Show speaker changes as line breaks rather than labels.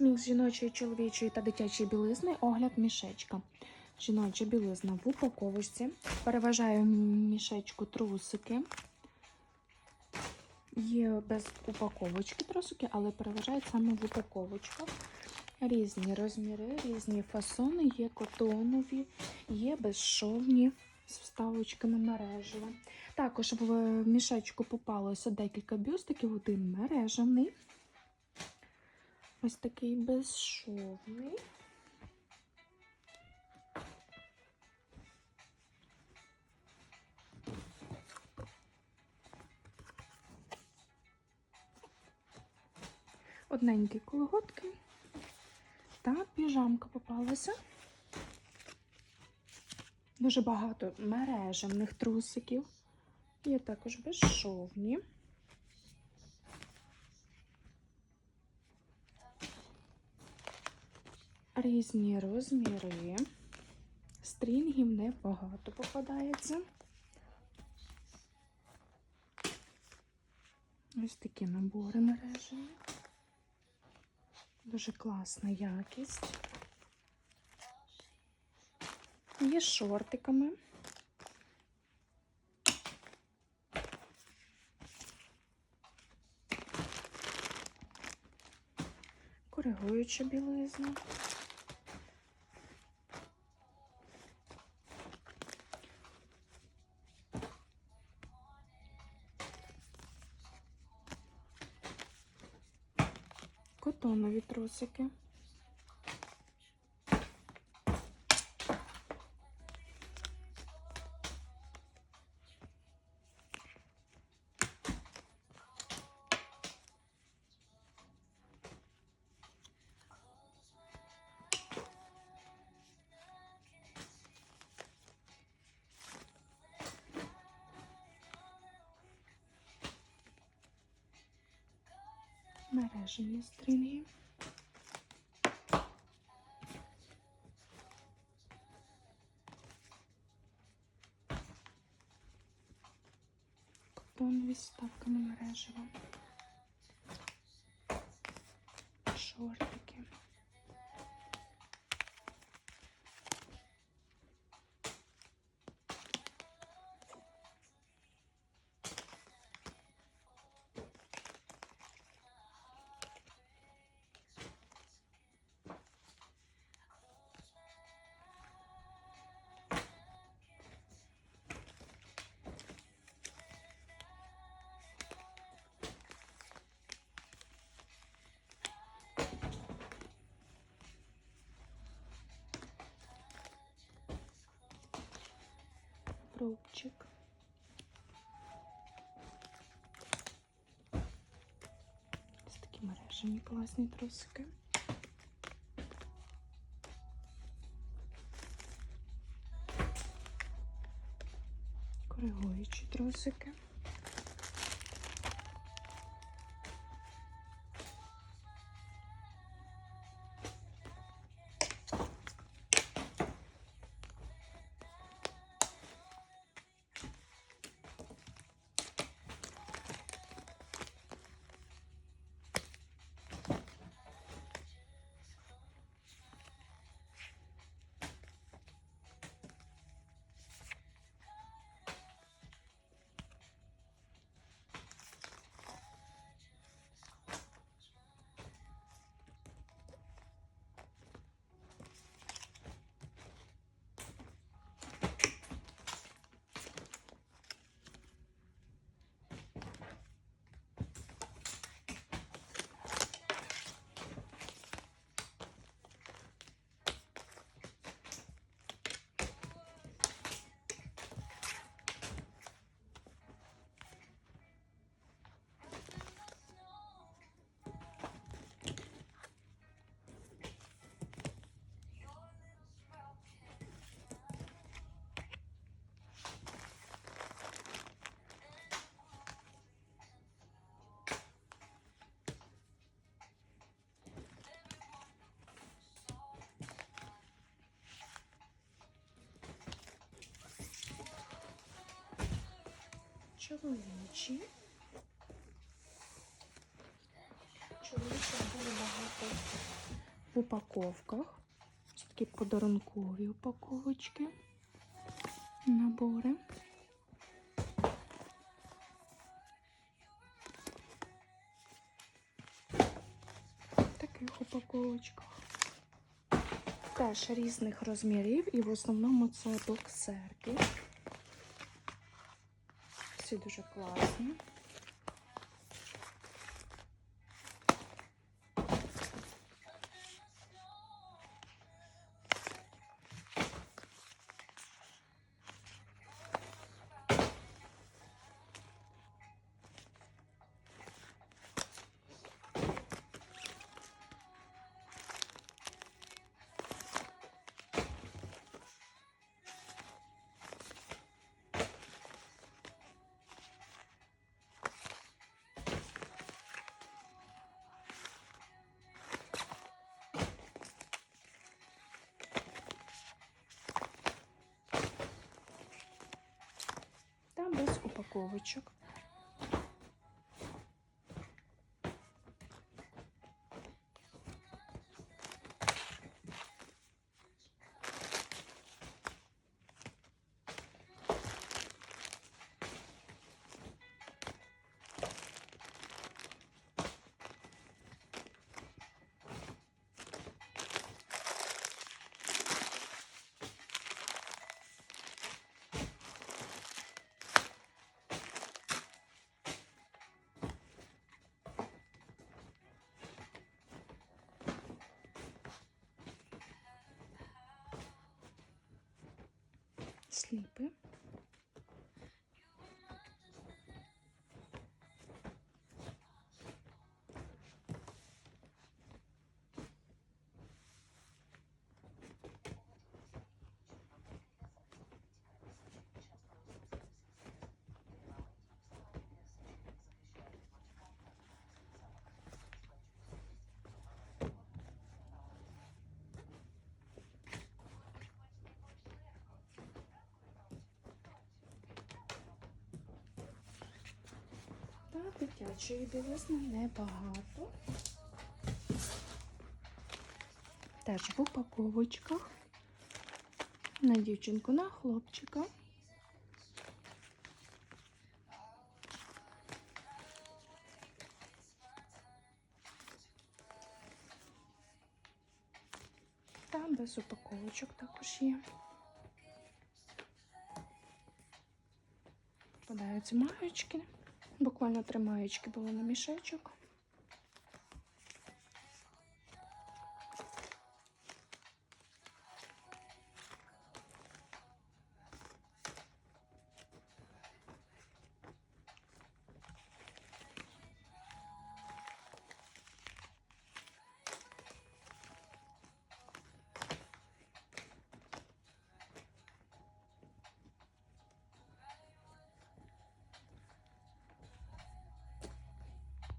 Мікс жіночої, чоловічої та дитячої білизни, огляд мішечка. Жіноча білизна в упаковочці. Переважаю мішечку трусики. Є без упаковочки трусики, але переважають саме в упаковочках. Різні розміри, різні фасони, є котонові, є безшовні з вставочками мережево. Також в мішечку попалося декілька бюстиків, один мережевний. Ось такий безшовний. Одненькі колготки та піжамка попалася. Дуже багато мережевних трусиків. Є також безшовні. Різні розміри. Стрінгів небагато попадається. Ось такі набори мережеві. Дуже класна якість. Є шортиками. Коригуюча білизна. Котонові трусики. Мережені стрінги. Котонові з ставками мережева. Шортики. Пробчик. Ось такі мережені класні трусики. Коригуючі трусики. Чоловічі. Чоловічі дуже багато в упаковках. Ось такі подарункові упаковочки. Набори. Таких упаковочках. Теж різних розмірів, і в основному це боксерки. Всі дуже класні. Упаковочок. Сліпи. Дитячої білизни небагато. Теж в упаковочках. На дівчинку, на хлопчика. Там без упаковочок також є. Попадаються маєчки. Буквально три маєчки було на мішечок.